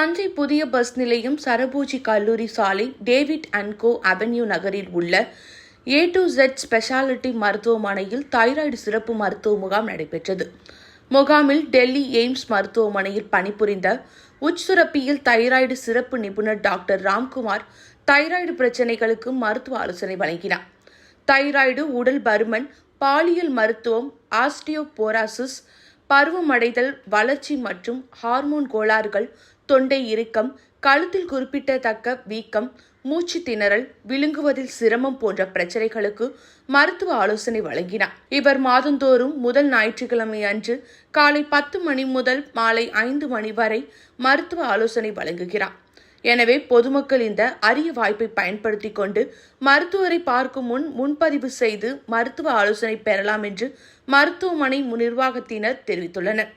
தஞ்சை புதிய பஸ் நிலையம் சரபூஜி கல்லூரி சாலை டேவிட் அண்ட் கோ அவென்யூ நகரில் உள்ள ஏ டு ஜெட் ஸ்பெஷாலிட்டி மருத்துவமனையில் தைராய்டு சிறப்பு மருத்துவ முகாம் நடைபெற்றது. முகாமில் டெல்லி எய்ம்ஸ் மருத்துவமனையில் பணிபுரிந்த உட்சுரப்பியில் தைராய்டு சிறப்பு நிபுணர் டாக்டர் ராம்குமார் தைராய்டு பிரச்சினைகளுக்கு மருத்துவ ஆலோசனை வழங்கினார். தைராய்டு உடல் பருமன் பாலியல் மருத்துவம் ஆஸ்டியோபோராசிஸ் பருவமடைதல் வளர்ச்சி மற்றும் ஹார்மோன் கோளாறுகள் தொண்டை இறுக்கம் கழுத்தில் குறிப்பிடத்தக்க வீக்கம் மூச்சு திணறல் விழுங்குவதில் சிரமம் போன்ற பிரச்சனைகளுக்கு மருத்துவ ஆலோசனை வழங்கினார். இவர் மாதந்தோறும் முதல் ஞாயிற்றுக்கிழமை அன்று காலை பத்து மணி முதல் மாலை ஐந்து மணி வரை மருத்துவ ஆலோசனை வழங்குகிறார். எனவே பொதுமக்கள் இந்த அரிய வாய்ப்பை பயன்படுத்திக் கொண்டு மருத்துவரை பார்க்கும் முன் முன்பதிவு செய்து மருத்துவ ஆலோசனை பெறலாம் என்று மருத்துவமனை நிர்வாகத்தினர் தெரிவித்துள்ளனர்.